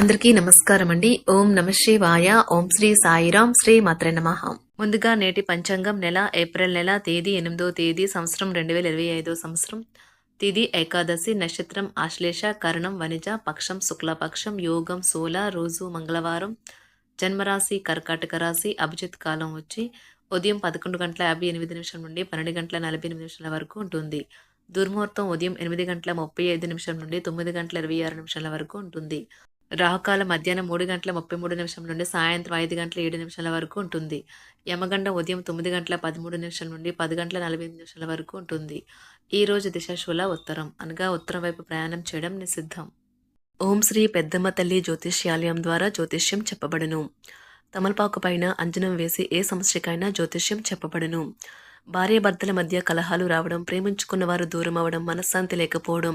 అందరికీ నమస్కారం అండి. ఓం నమ శివాయ. ఓం శ్రీ సాయిరాం శ్రీ మాత్రే నమ. ముందుగా నేటి పంచాంగం నెల ఏప్రిల్ నెల తేదీ ఎనిమిదో తేదీ సంవత్సరం రెండు వేల ఇరవై ఐదో సంవత్సరం. తిది ఏకాదశి నక్షత్రం ఆశ్లేష కరణం వనిజ పక్షం శుక్లపక్షం యోగం సోల రోజు మంగళవారం. జన్మరాశి కర్కాటక రాశి అభిజిత్ కాలం వచ్చి ఉదయం పదకొండు గంటల యాభై ఎనిమిది నిమిషం నుండి పన్నెండు గంటల నలభై ఎనిమిది నిమిషాల వరకు ఉంటుంది. దుర్ముహూర్తం ఉదయం ఎనిమిది గంటల ముప్పై ఐదు నిమిషం నుండి తొమ్మిది గంటల ఇరవై ఆరు నిమిషాల వరకు ఉంటుంది. రాహుకాలం మధ్యాహ్నం మూడు గంటల ముప్పై మూడు నిమిషం నుండి సాయంత్రం ఐదు గంటల ఏడు నిమిషాల వరకు ఉంటుంది. యమగండం ఉదయం తొమ్మిది గంటల పదమూడు నిమిషాల నుండి పది గంటల నలభై నిమిషాల వరకు ఉంటుంది. ఈ రోజు దిశాశూల ఉత్తరం. అనగా ఉత్తరం వైపు ప్రయాణం చేయడం నిషిద్ధం. ఓం శ్రీ పెద్దమ్మ తల్లి జ్యోతిష్యాలయం ద్వారా జ్యోతిష్యం చెప్పబడును. తమలపాకు పైన అంజనం వేసి ఏ సమస్యకైనా జ్యోతిష్యం చెప్పబడును. భార్యాభర్తల మధ్య కలహాలు రావడం ప్రేమించుకున్న వారు దూరం అవడం మనశ్శాంతి లేకపోవడం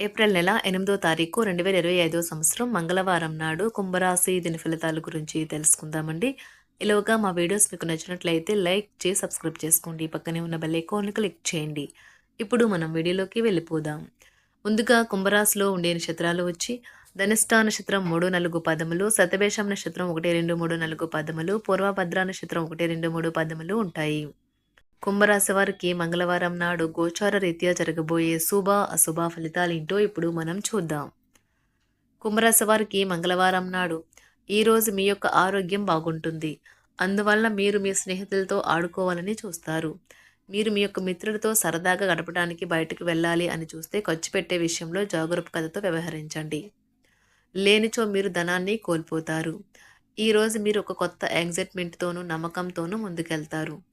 ఏప్రిల్ నెల ఎనిమిదో తారీఖు రెండు వేల ఇరవై ఐదో సంవత్సరం మంగళవారం నాడు కుంభరాశి దిన ఫలితాల గురించి తెలుసుకుందామండి. ఇలాగా మా వీడియోస్ మీకు నచ్చినట్లయితే లైక్ చేసి సబ్స్క్రైబ్ చేసుకోండి. పక్కనే ఉన్న బెల్ ఐకాన్ని క్లిక్ చేయండి. ఇప్పుడు మనం వీడియోలోకి వెళ్ళిపోదాం. ముందుగా కుంభరాశిలో ఉండే నక్షత్రాలు వచ్చి ధనిష్టా నక్షత్రం మూడు నాలుగు పదములు సతభేషం నక్షత్రం ఒకటి రెండు మూడు నాలుగు పదములు పూర్వభద్ర నక్షత్రం ఒకటి రెండు మూడు పదములు ఉంటాయి. కుంభరాశి వారికి మంగళవారం నాడు గోచార రీత్యా జరగబోయే శుభ అశుభ ఫలితాలేంటో ఇప్పుడు మనం చూద్దాం. కుంభరాశి వారికి మంగళవారం నాడు ఈరోజు మీ యొక్క ఆరోగ్యం బాగుంటుంది. అందువల్ల మీరు మీ స్నేహితులతో ఆడుకోవాలని చూస్తారు. మీరు మీ యొక్క మిత్రులతో సరదాగా గడపడానికి బయటకు వెళ్ళాలి అని చూస్తే ఖర్చు పెట్టే విషయంలో జాగరూకతతో వ్యవహరించండి. లేనిచో మీరు ధనాన్ని కోల్పోతారు. ఈరోజు మీరు ఒక కొత్త ఎగ్జైట్మెంట్తోనూ నమ్మకంతోనూ ముందుకెళ్తారు.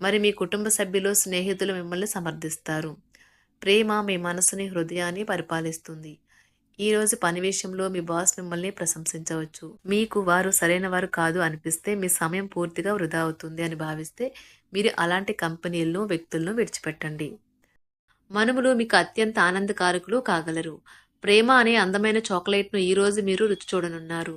మరి మీ కుటుంబ సభ్యులు స్నేహితులు మిమ్మల్ని సమర్థిస్తారు. ప్రేమ మీ మనసుని హృదయాన్ని పరిపాలిస్తుంది. ఈరోజు పని విషయంలో మీ బాస్ మిమ్మల్ని ప్రశంసించవచ్చు. మీకు వారు సరైన వారు కాదు అనిపిస్తే మీ సమయం పూర్తిగా వృధా అవుతుంది అని భావిస్తే మీరు అలాంటి కంపెనీలను వ్యక్తులను విడిచిపెట్టండి. మనుములు మీకు అత్యంత ఆనందకారకులు కాగలరు. ప్రేమ అనే అందమైన చాక్లెట్ను ఈరోజు మీరు రుచి చూడనున్నారు.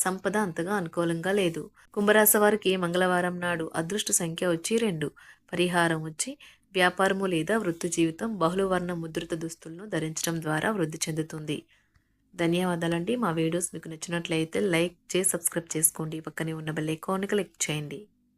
సంపద అంతగా అనుకూలంగా లేదు. కుంభరాశి వారికి మంగళవారం నాడు అదృష్ట సంఖ్య వచ్చి రెండు. పరిహారం వచ్చి వ్యాపారము లేదా వృత్తి జీవితం బహుళవర్ణ ముద్రిత దుస్తులను ధరించడం ద్వారా వృద్ధి చెందుతుంది. ధన్యవాదాలండి. మా వీడియోస్ మీకు నచ్చినట్లయితే లైక్ చేసి సబ్స్క్రైబ్ చేసుకోండి. పక్కనే ఉన్న బెల్ ఐకాన్ క్లిక్ చేయండి.